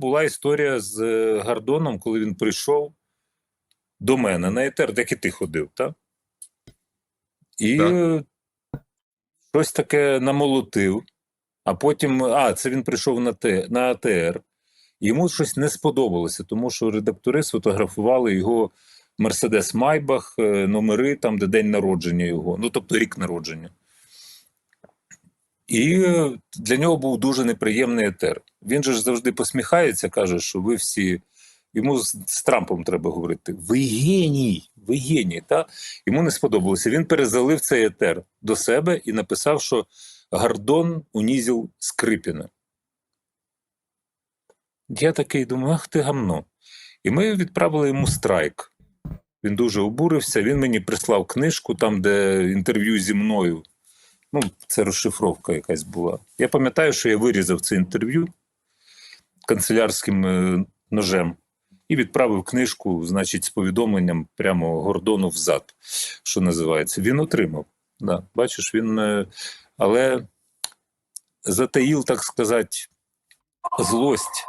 була історія з е, Гордоном, коли він прийшов до мене на етер, як і ти ходив, так? І Так. щось таке намолотив. А потім, а, це він прийшов на, те, на АТР. Йому щось не сподобалося, тому що редактори сфотографували його Мерседес Майбах, е, номери там, де день народження його, ну тобто рік народження. І е, для нього був дуже неприємний етер. Він же ж завжди посміхається, каже, що ви всі. Йому з, з Трампом треба говорити: ви геній, ви геній. Та? Йому не сподобалося. Він перезалив цей етер до себе і написав, що Гордон унізив Скрипіна. Я такий думаю, ах ти гамно. І ми відправили йому страйк. Він дуже обурився. Він мені прислав книжку, там, де інтерв'ю зі мною. Ну, це розшифровка якась була. Я пам'ятаю, що я вирізав це інтерв'ю канцелярським е, ножем і відправив книжку, значить, з повідомленням прямо Гордону взад, що називається. Він отримав. Да. Бачиш, він. е, Але затаїв, так сказати, злость